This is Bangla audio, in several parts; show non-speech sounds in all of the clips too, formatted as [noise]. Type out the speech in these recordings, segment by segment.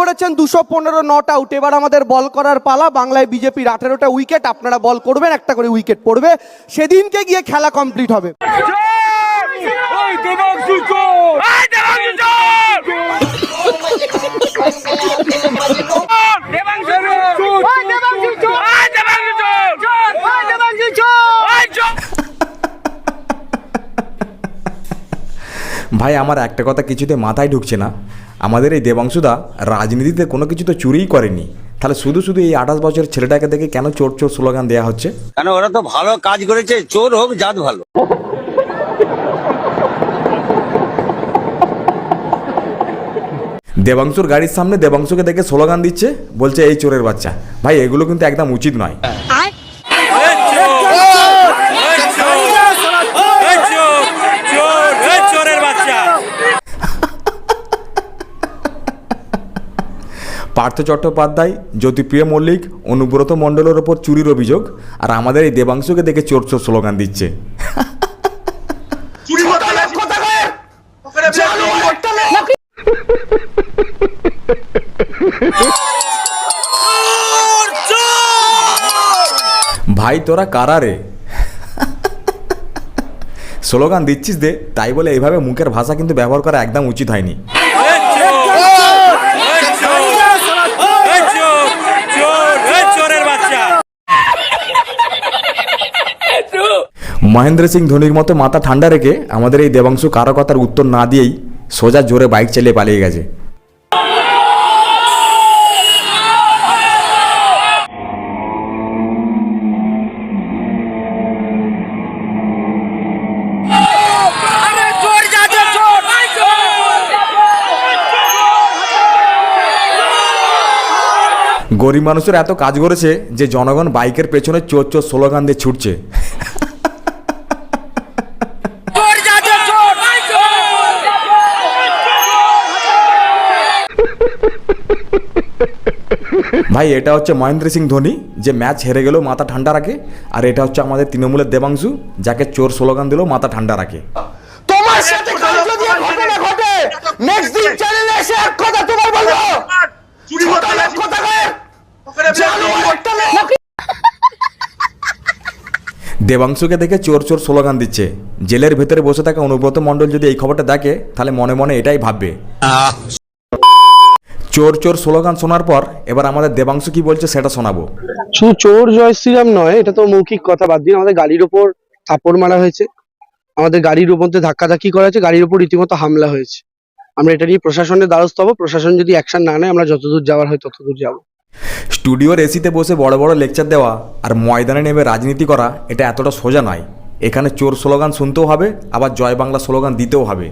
করেছেন দুশো পনেরো নট আউট এবার আমাদের বল করার পালা। বাংলায় বিজেপির আঠেরোটা উইকেট আপনারা বল করবেন, একটা করে উইকেট পড়বে। সেদিনকে গিয়ে খেলা কমপ্লিট হবে। ভাই, আমার একটা কথা কিছুতে মাথায় ঢুকছে না। আমাদের এই দেবাংশুদা রাজনীতিতে কোনো কিছু তো চুরিই করেনি তাহলে শুধু শুধু এই আঠাশ বছরের ছেলেটাকে দেখে কেন চোর চোর স্লোগান দেওয়া হচ্ছে? কেন ওরা তো ভালো কাজ করেছে চোর হোক জাত ভালো। দেবাংশুর গাড়ির সামনে দেবাংশুকে দেখে স্লোগান দিচ্ছে বলছে এই চোরের বাচ্চা। ভাই এগুলো কিন্তু একদম উচিত নয় চোরের বাচ্চা পার্থ চট্টোপাধ্যায় জ্যোতিপ্রিয় মল্লিক অনুব্রত মণ্ডলের ওপর চুরির অভিযোগ আর আমাদের এই দেবাংশুকে দেখে চোর চোর স্লোগান দিচ্ছে। ভাই তোরা কারা রে? স্লোগান দিচ্ছিস দে তাই বলে এইভাবে মুখের ভাষা কিন্তু ব্যবহার করা একদম উচিত হয়নি। মহেন্দ্র সিং ধোনির মতো মাথা ঠান্ডা রেখে আমাদের এই দেবাংশু কারও কথার উত্তর না দিয়েই সোজা জোরে বাইক চালিয়ে পালিয়ে গেছে। গরিব মানুষের এত কাজ করেছে যে জনগণ বাইকের পেছনে চোর চোর স্লোগান দিয়ে ছুটছে। ভাই এটা হচ্ছে মহেন্দ্র সিং ধোনি যে ম্যাচ হেরে গেলেও মাথা ঠান্ডা রাখে আর এটা হচ্ছে আমাদের তৃণমূলের দেবাংশু যাকে চোর স্লোগান দিলেও মাথা ঠান্ডা রাখে। তোমার সাথে যদি ঘটনা ঘটে? নেক্সট দিন চ্যানেলে এসে এক কথা তোমার বলব। লোক। দেবাংশুকে দেখে চোর চোর স্লোগান দিচ্ছে। জেলের ভেতরে বসে থাকা অনুব্রত মণ্ডল যদি এই খবরটা দেখে তাহলে মনে মনে এটাই ভাববে। চোর চোর স্লোগান শোনার পর এবার আমাদের দেবাংশু কি বলছে সেটা শোনাবো। শুধু চোর জয় শ্রীরাম নয় এটা তো মৌখিক কথা বাদ দিয়ে আমাদের গাড়ির ওপর থাপড় মারা হয়েছে। আমাদের গাড়ির উপর দিয়ে ধাক্কাধাক্কি করা হয়েছে গাড়ির উপর রীতিমতো হামলা হয়েছে। আমরা এটা নিয়ে প্রশাসনের দ্বারস্থ হব প্রশাসন যদি অ্যাকশন না নেয় আমরা যতদূর যাওয়ার হয় ততদূর যাব। স্টুডিওর এসিতে বসে বড় বড় লেকচার দেওয়া আর ময়দানে নেমে রাজনীতি করা এটা এতটা সোজা নয়। এখানে চোর স্লোগান শুনতেও হবে আবার জয় বাংলা স্লোগান দিতেও হবে।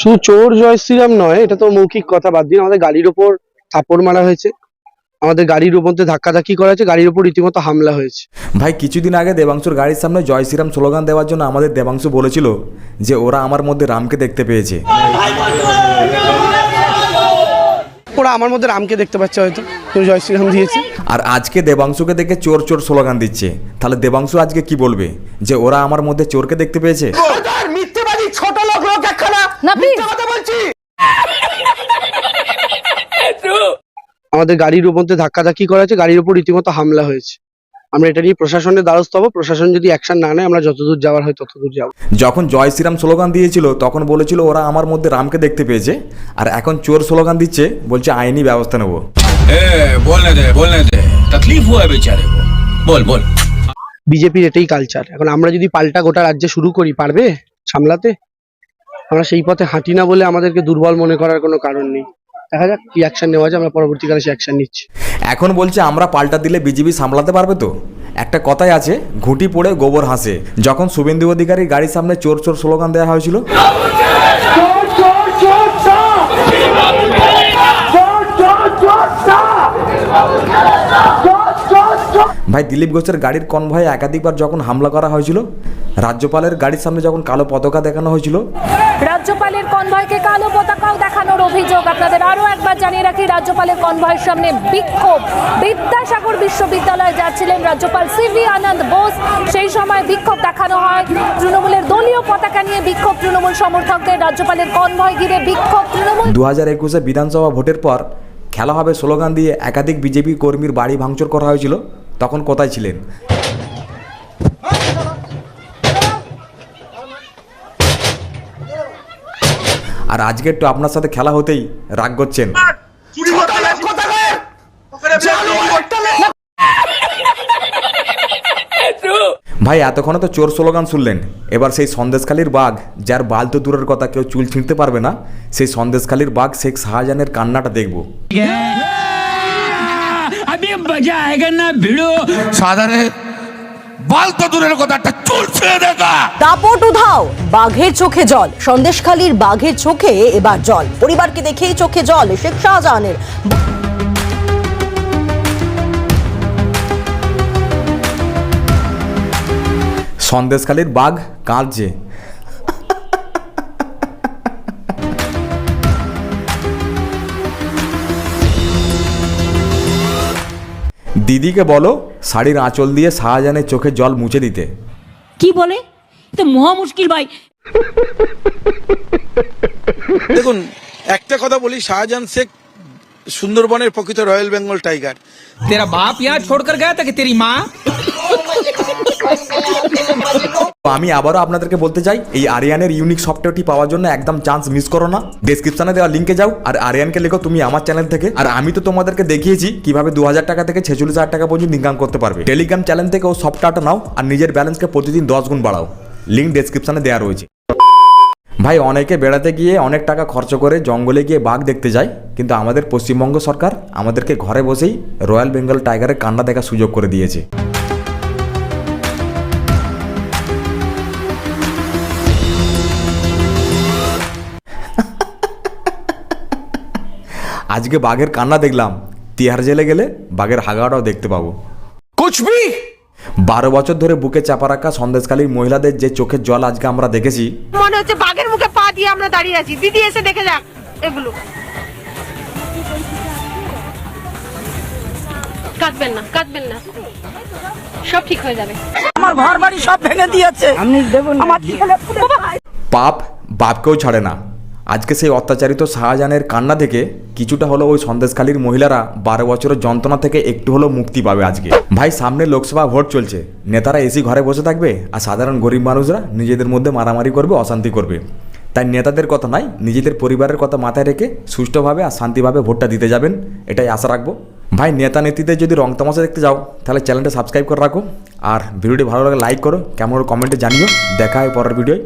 শুধু চোর জয় শ্রীরাম নয়, এটা তো মৌখিক কথা, বাদ দিন আমাদের গাড়ির ওপর থাপড় মারা হয়েছে। আমাদের গাড়ির উপর দিয়ে ধাক্কাধাক্কি করা হয়েছে, গাড়ির উপর রীতিমতো হামলা হয়েছে। ভাই, কিছুদিন আগে দেবাংশুর গাড়ির সামনে জয় শ্রীরাম স্লোগান দেওয়ার জন্য আমাদের দেবাংশু বলেছিল যে, ওরা আমার মধ্যে রামকে দেখতে পেয়েছে। ওরা আমার মধ্যে রামকে দেখতে পাচ্ছে হয়তো। কেউ জয় শ্রীরাম দিয়েছে। আর আজকে দেবাংশুকে দেখে চোর চোর স্লোগান দিচ্ছে। তাহলে দেবাংশু আজকে কি বলবে? যে ওরা আমার মধ্যে চোরকে দেখতে পেয়েছে? মিথ্যেবাদী ছোট লোক লোক একখানা। মিথ্যে কথা বলছি। [laughs] আমাদের গাড়ির উপর ধাক্কা ধাক্কি করা হয়েছে গাড়ির উপর রীতিমতো হামলা হয়েছে। আমরা এটা নিয়ে প্রশাসনের দ্বারস্থ হব। প্রশাসন যদি অ্যাকশন না নেয় আমরা যতদূর যাওয়ার হয় ততদূর যাব। যখন জয় শ্রীরাম স্লোগান দিয়েছিল তখন বলেছিল ওরা আমার মধ্যে রামকে দেখতে পেয়েছে আর এখন চোর স্লোগান দিচ্ছে বলছে আইনি ব্যবস্থা নেব। বল বল বিজেপির এটাই কালচার এখন আমরা যদি পাল্টা গোটা রাজ্যে শুরু করি পারবে? সামলাতে? আমরা সেই পথে হাঁটি না বলে আমাদেরকে দুর্বল মনে করার কোনো কারণ নেই। দেখা যাক কি অ্যাকশন নেওয়া যায় আমরা পরবর্তীকালে সে অ্যাকশন নিচ্ছি। এখন বলছে, আমরা পাল্টা দিলে বিজেপি সামলাতে পারবে তো? একটা কথাই আছে, ঘুঁটি পড়ে গোবর হাসে। যখন শুভেন্দু অধিকারীর গাড়ির সামনে চোর চোর স্লোগান দেওয়া হয়েছিল, ভাই দিলীপ ঘোষের গাড়ির কনভয়ে একাধিকবার যখন হামলা করা হয়েছিল, রাজ্যপালের গাড়ির সামনে যখন কালো পতাকা দেখানো হয়েছিল রাজ্যপালের কনভয়কে কালো পতাকাও দেখানোর অভিযোগ। আপনাদের আরও একবার জানিয়ে রাখি, রাজ্যপালের কনভয়ের সামনে বিক্ষোভ। বিদ্যাসাগর বিশ্ববিদ্যালয়ে যাচ্ছিলেন রাজ্যপাল সিভি আনন্দ বোস। সেই সময় বিক্ষোভ দেখানো হয়। তৃণমূলের দলীয় পতাকা নিয়ে বিক্ষোভ তৃণমূল সমর্থকদের। রাজ্যপালের কনভয় ঘিরে বিক্ষোভ তৃণমূল দু হাজার একুশে বিধানসভা ভোটের পর খেলা হবে স্লোগান দিয়ে একাধিক বিজেপি কর্মীর বাড়ি ভাঙচুর করা হয়েছিল। তখন কোথায় ছিলেন? আর আজকে একটু আপনার সাথে খেলা হতেই রাগ করছেন। ভাই এতক্ষণে তো চোর স্লোগান শুনলেন। এবার সেই সন্দেশখালির বাঘ যার বাল তো দূরের কথা কেউ চুল ছিঁড়তে পারবে না সেই সন্দেশখালির বাঘ শেখ শাহজাহানের কান্নাটা দেখব। সাধারণ বাল তো দূরের কথা একটা চুল ছিঁড়ে দেখা। দাপট উধাও বাঘের চোখে জল। সন্দেশখালীর বাঘের চোখে এবার জল। পরিবারকে দেখেই চোখে জল শেখ শাহজাহানের। সন্দেশখালির বাঘ কাঁদছে দিদিকে বলো শাড়ির আঁচল দিয়ে শাহজাহানের চোখে জল মুছে দিতে। কি বলে? তো মহা মুশকিল ভাই। দেখুন একটা কথা বলি শাহজাহান শেখ সুন্দরবনের প্রকৃত রয়্যাল বেঙ্গল টাইগার। তেরা বাপ ইয়া ছোড় কর গায়া তাকে তেরি মা আমি আবারও আপনাদেরকে বলতে চাই এই আরিয়ানের ইউনিক সফটওয়্যারটি পাওয়ার জন্য একদম চান্স মিস করো না। ডিসক্রিপশনে দেওয়া লিঙ্কে যাও আর আরিয়ানকে লেখো তুমি আমার চ্যানেল থেকে। আর আমি তো তোমাদেরকে দেখিয়েছি কীভাবে দু হাজার টাকা থেকে ছেচল্লিশ হাজার টাকা পর্যন্ত ইনকাম করতে পারবে। টেলিগ্রাম চ্যানেল থেকে ও সফটওয়্যারটা নাও আর নিজের ব্যালেন্সকে প্রতিদিন দশ গুণ বাড়াও। লিঙ্ক ডেসক্রিপশনে দেওয়া রয়েছে। ভাই, অনেকে বেড়াতে গিয়ে অনেক টাকা খরচ করে জঙ্গলে গিয়ে বাঘ দেখতে যায়, কিন্তু আমাদের পশ্চিমবঙ্গ সরকার আমাদেরকে ঘরে বসেই রয়্যাল বেঙ্গল টাইগারের কান্না দেখার সুযোগ করে দিয়েছে। আজকে বাঘের কান্না দেখলাম, তিহার জেলে গেলে বাঘের হাগাটাও দেখতে পাবো। ভি বারো বছর ধরে বুকে চাপা রাখা সন্দেশকালীর মহিলাদের যে চোখের জল আজকে আমরা দেখেছি। মনে হচ্ছে বাঘের মুখে পা দিয়ে আমরা দাঁড়িয়ে আছি। দিদি এসে দেখে যাক এগুলো। কাঁদবেন না কাঁদবেন না। সব ঠিক হয়ে যাবে। আমার ঘর বাড়ি সব ভেঙে দিয়েছে। আমার পাপ বাপকেও ছাড়ে না। আজকে সেই অত্যাচারিত শাহজাহানের কান্না থেকে কিছুটা হলো ওই সন্দেশখালীর মহিলারা বারো বছরের যন্ত্রণা থেকে একটু হলেও মুক্তি পাবে আজকে। ভাই, সামনে লোকসভা ভোট চলছে। নেতারা এসি ঘরে বসে থাকবে আর সাধারণ গরিব মানুষরা নিজেদের মধ্যে মারামারি করবে, অশান্তি করবে। তাই নেতাদের কথা নাই নিজেদের পরিবারের কথা মাথায় রেখে সুষ্ঠুভাবে আর শান্তিভাবে ভোটটা দিতে যাবেন, এটাই আশা রাখব। ভাই, নেতা নেত্রীদের যদি রং তামাশা দেখতে যাও, তাহলে চ্যানেলটা সাবস্ক্রাইব করে রাখো। আর ভিডিওটি ভালো লাগে, লাইক করো, কেমন কমেন্টে জানিও। দেখা হয় পরের ভিডিওয়।